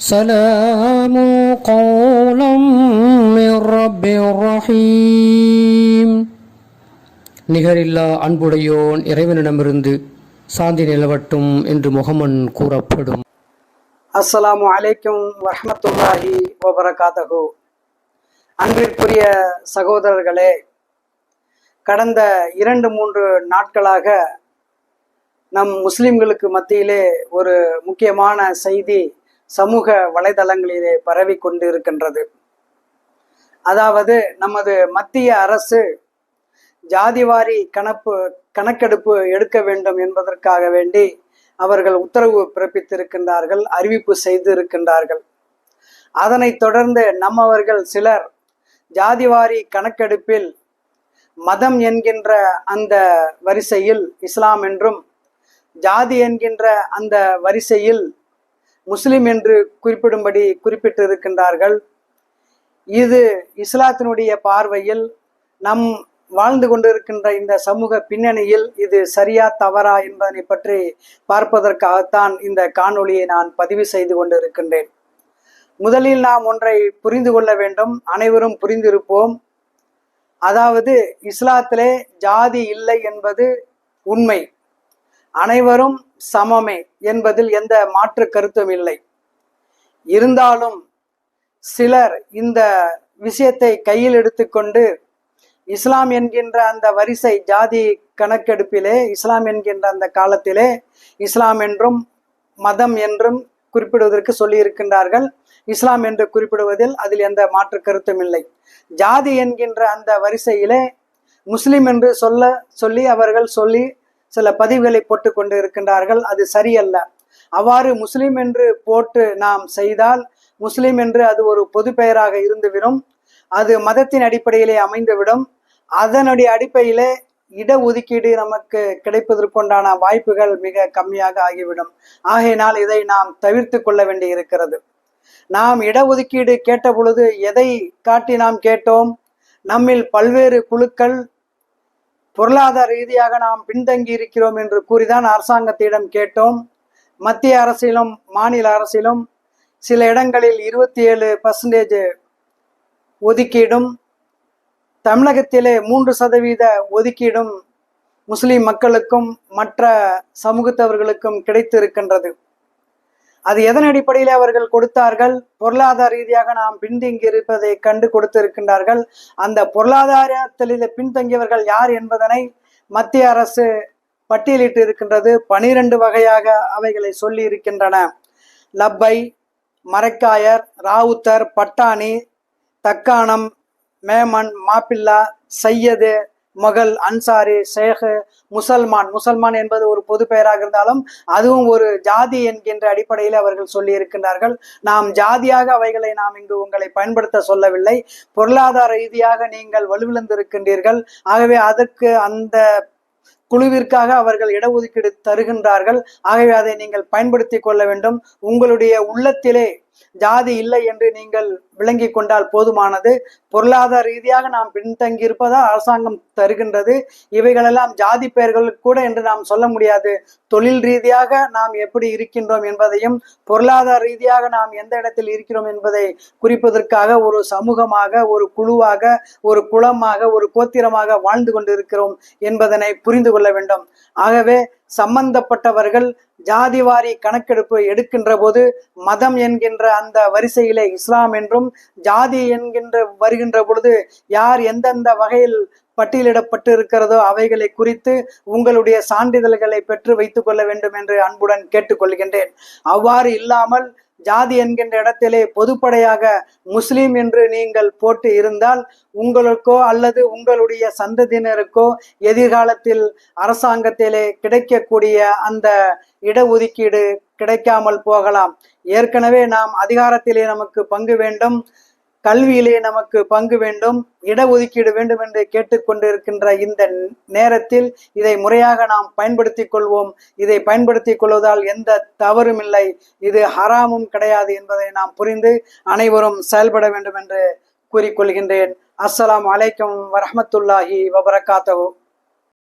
سلام قولا من رب رحيم நிகரில்லா அன்புடையோன் இறைவனிடமிருந்து சாந்தி நிலவட்டும் என்று முகமன் கூறப்படும் அஸ்ஸலாமு அலைக்கும் வரஹ்மத்துல்லாஹி வபரகாத்தஹு அன்பிற்குரிய சகோதரர்களே கடந்த இரண்டு மூன்று நாட்களாக நம் முஸ்லிம்களுக்கு மத்தியிலே ஒரு முக்கியமான செய்தி சமூக வலைதளங்களிலே பரவி கொண்டு இருக்கின்றது அதாவது நமது மத்திய அரசு ஜாதிவாரி கணப்பு கணக்கெடுப்பு எடுக்க வேண்டும் என்பதற்காக வேண்டி அவர்கள் உத்தரவு பிறப்பித்திருக்கின்றார்கள் அறிவிப்பு செய்திருக்கின்றார்கள். அதனைத் தொடர்ந்து நம்மவர்கள் சிலர் ஜாதிவாரி கணக்கெடுப்பில் மதம் என்கின்ற அந்த வரிசையில் இஸ்லாம் என்றும் ஜாதி என்கின்ற அந்த வரிசையில் முஸ்லிம் என்று குறிப்பிடும்படி குறிப்பிட்டிருக்கின்றார்கள். இது இஸ்லாத்தினுடைய பார்வையில் நம் வாழ்ந்து கொண்டிருக்கின்ற இந்த சமூக பின்னணியில் இது சரியா தவறா என்பதனை பற்றி பார்ப்பதற்காகத்தான் இந்த காணொளியை நான் பதிவு செய்து கொண்டிருக்கின்றேன். முதலில் நாம் ஒன்றை புரிந்து கொள்ள வேண்டும். அனைவரும் புரிந்திருப்போம். அதாவது இஸ்லாத்திலே ஜாதி இல்லை என்பது உண்மை. அனைவரும் சமமே என்பதில் எந்த மாற்று கருத்தும் இல்லை. இருந்தாலும் சிலர் இந்த விஷயத்தை கையில் எடுத்துக்கொண்டு இஸ்லாம் என்கின்ற அந்த வரிசை ஜாதி கணக்கெடுப்பிலே இஸ்லாம் என்கின்ற அந்த காலத்திலே இஸ்லாம் என்றும் மதம் என்றும் குறிப்பிடுவதற்கு சொல்லி இருக்கின்றார்கள் இஸ்லாம் என்று குறிப்பிடுவதில் அதில் எந்த மாற்று கருத்தும் இல்லை. ஜாதி என்கின்ற அந்த வரிசையிலே முஸ்லிம் என்று சொல்ல சொல்லி அவர்கள் சொல்லி சில பதிவுகளை போட்டு கொண்டு இருக்கின்றார்கள். அது சரியல்ல. அவ்வாறு முஸ்லிம் என்று போட்டு நாம் செய்தால் முஸ்லிம் என்று அது ஒரு பொது பெயராக இருந்துவிடும். அது மதத்தின் அடிப்படையிலே அமைந்துவிடும். அதனுடைய அடிப்படையிலே இடஒதுக்கீடு நமக்கு கிடைப்பதற்குண்டான வாய்ப்புகள் மிக கம்மியாக ஆகிவிடும். ஆகையினால் இதை நாம் தவிர்த்து கொள்ள வேண்டி இருக்கிறது நாம் இடஒதுக்கீடு கேட்ட பொழுது எதை காட்டி நாம் கேட்டோம்? நம்மில் பல்வேறு குழுக்கள் பொருளாதார ரீதியாக நாம் பின்தங்கி இருக்கிறோம் என்று கூறிதான் அரசாங்கத்திடம் கேட்டோம். மத்திய அரசிலும் மாநில அரசிலும் சில இடங்களில் இருபத்தி ஏழு பர்சன்டேஜ் ஒதுக்கீடும் தமிழகத்திலே மூன்று சதவீத ஒதுக்கீடும் முஸ்லிம் மக்களுக்கும் மற்ற சமூகத்தவர்களுக்கும் கிடைத்து இருக்கின்றது அது எதன் அடிப்படையில் அவர்கள் கொடுத்தார்கள்? பொருளாதார ரீதியாக நாம் பின்தங்கி இருப்பதை கண்டு கொடுத்திருக்கின்றார்கள். அந்த பொருளாதாரத்தில் பின்தங்கியவர்கள் யார் என்பதனை மத்திய அரசு பட்டியலிட்டு இருக்கின்றது. பனிரெண்டு வகையாக அவைகளை சொல்லி இருக்கின்றன. லப்பை மரக்காயர் ராவுத்தர் பட்டாணி தக்கானம் மேமன் மாப்பிள்ளா சையது மகள் அன்சாரி ஷேகு முசல்மான். முசல்மான் என்பது ஒரு பொது பெயராக இருந்தாலும் அதுவும் ஒரு ஜாதி என்கின்ற அடிப்படையில் அவர்கள் சொல்லி இருக்கின்றார்கள் நாம் ஜாதியாக அவைகளை நாம் இங்கு உங்களை பயன்படுத்த சொல்லவில்லை. பொருளாதார ரீதியாக நீங்கள் வலுவிழந்திருக்கின்றீர்கள். ஆகவே அதற்கு அந்த குழுவிற்காக அவர்கள் இடஒதுக்கீடு தருகின்றார்கள். ஆகவே அதை நீங்கள் பயன்படுத்தி கொள்ள வேண்டும். உங்களுடைய உள்ளத்திலே ஜாதி இல்லை என்று நீங்கள் விளங்கி கொண்டால் போதுமானது. பொருளாதார ரீதியாக நாம் பின்தங்கி இருப்பதால் அரசாங்கம் தருகின்றது. இவைகளெல்லாம் ஜாதி பெயர்கள் கூட என்று நாம் சொல்ல முடியாது. தொழில் ரீதியாக நாம் எப்படி இருக்கின்றோம் என்பதையும் பொருளாதார ரீதியாக நாம் எந்த இடத்தில் இருக்கிறோம் என்பதை குறிப்பதற்காக ஒரு சமூகமாக ஒரு குழுவாக ஒரு குளமாக ஒரு கோத்திரமாக வாழ்ந்து கொண்டிருக்கிறோம் என்பதனை புரிந்து கொள்ள வேண்டும். ஆகவே சம்பந்தப்பட்டவர்கள் ஜாதிவாரி கணக்கெடுப்பு எடுக்கின்ற போது மதம் என்கின்ற அந்த வரிசையிலே இஸ்லாம் என்றும் ஜாதி என்கின்ற வருகின்ற பொழுது யார் எந்தெந்த வகையில் பட்டியலிடப்பட்டு இருக்கிறதோ அவைகளை குறித்து உங்களுடைய சான்றிதழ்களை பெற்று வைத்துக் கொள்ள வேண்டும் என்று அன்புடன் கேட்டுக்கொள்கின்றேன். அவ்வாறு இல்லாமல் ஜாதி என்கின்ற இடத்திலே பொதுப்படையாக முஸ்லீம் என்று நீங்கள் போட்டு இருந்தால் உங்களுக்கோ அல்லது உங்களுடைய சந்ததியினருக்கோ எதிர்காலத்தில் அரசாங்கத்திலே கிடைக்கக்கூடிய அந்த இடஒதுக்கீடு கிடைக்காமல் போகலாம். ஏற்கனவே நாம் அதிகாரத்திலே நமக்கு பங்கு வேண்டும். கல்வியிலே நமக்கு பங்கு வேண்டும் இடஒதுக்கீடு வேண்டும் என்று கேட்டுக்கொண்டிருக்கின்ற இந்த நேரத்தில் இதை முறையாக நாம் பயன்படுத்திக் கொள்வோம். இதை பயன்படுத்திக் கொள்வதால் எந்த தவறும் இல்லை. இது ஹராமும் கிடையாது என்பதை நாம் புரிந்து அனைவரும் செயல்பட வேண்டும் என்று கூறிக்கொள்கின்றேன். அஸ்ஸலாம் அலைக்கும் வரமத்துல்லாஹி வபரகாத்தஹு.